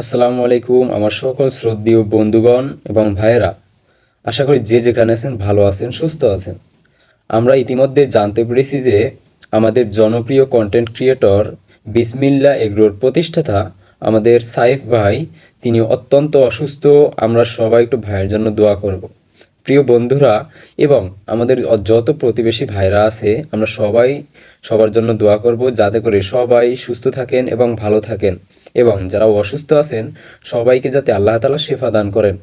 আসসালামু আলাইকুম, আমার সকল শ্রদ্ধীয় বন্ধুগণ এবং ভাইয়েরা। আশা করি যে যেখানে আছেন ভালো আছেন, সুস্থ আছেন। আমরা ইতিমধ্যে জানতে পেরেছি যে আমাদের জনপ্রিয় কন্টেন্ট ক্রিয়েটর বিসমিল্লা এগ্রোর প্রতিষ্ঠাতা আমাদের সাইফ ভাই, তিনি অত্যন্ত অসুস্থ। আমরা সবাই একটু ভাইয়ের জন্য দোয়া করব। প্রিয় বন্ধুরা, এবং আমাদের যত প্রতিবেশী ভাইরা আছে, আমরা সবাই সবার জন্য দোয়া করব যাতে করে সবাই সুস্থ থাকেন এবং ভালো থাকেন। এবং যারা অসুস্থ আছেন, সবাইকে যাতে আল্লাহ তালা শেফা দান করেন।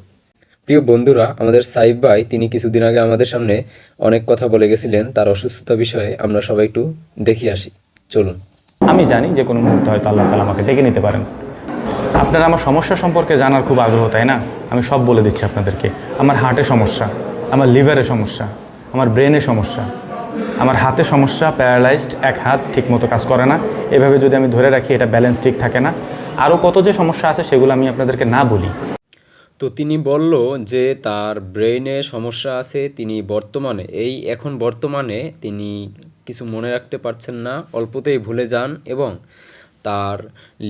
প্রিয় বন্ধুরা, আমাদের সাইফ ভাই, তিনি কিছুদিন আগে আমাদের সামনে অনেক কথা বলে গেছিলেন। তার অসুস্থতা বিষয়ে আমরা সবাই একটু দেখি আসি। চলুন। আমি জানি যে কোনো মুহূর্তে হয়তো আল্লাহ তালা আমাকে ডেকে নিতে পারেন। আপনারা আমার সমস্যা সম্পর্কে জানার খুব আগ্রহ, তাই না? আমি সব বলে দিচ্ছি আপনাদেরকে। আমার হার্টে সমস্যা, আমার লিভারে সমস্যা, আমার ব্রেনে সমস্যা, আমার হাতে সমস্যা, প্যারালাইজড, এক হাত ঠিকমতো কাজ করে না। এভাবে যদি আমি ধরে রাখি, এটা ব্যালেন্স ঠিক থাকে না। আরও কত যে সমস্যা আছে, সেগুলো আমি আপনাদেরকে না বলি। তো তিনি বলল যে, তার ব্রেইনে সমস্যা আছে, তিনি বর্তমানে, এই এখন বর্তমানে তিনি কিছু মনে রাখতে পারছেন না, অল্পতেই ভুলে যান এবং তার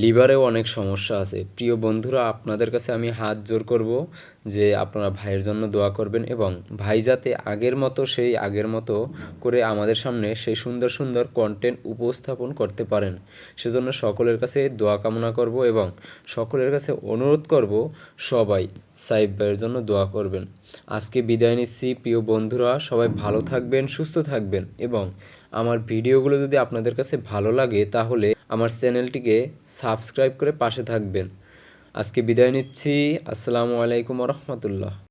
লিভারেও অনেক সমস্যা আছে। প্রিয় বন্ধুরা, আপনাদের কাছে আমি হাত জোর করব যে আপনারা ভাইয়ের জন্য দোয়া করবেন এবং ভাই যাতে আগের মতো সেই আগের মতো করে আমাদের সামনে সেই সুন্দর সুন্দর কন্টেন্ট উপস্থাপন করতে পারেন। সেজন্য সকলের কাছে দোয়া কামনা করব এবং সকলের কাছে অনুরোধ করব সবাই সাইব ভাইয়ের জন্য দোয়া করবেন। আজকে বিদায় নিচ্ছি। প্রিয় বন্ধুরা, সবাই ভালো থাকবেন, সুস্থ থাকবেন এবং আমার ভিডিওগুলো যদি আপনাদের কাছে ভালো লাগে তাহলে আমার চ্যানেলটিকে সাবস্ক্রাইব করে পাশে থাকবেন। আজকে বিদায় নিচ্ছি। আসসালামু আলাইকুম রহমতুল্লাহ।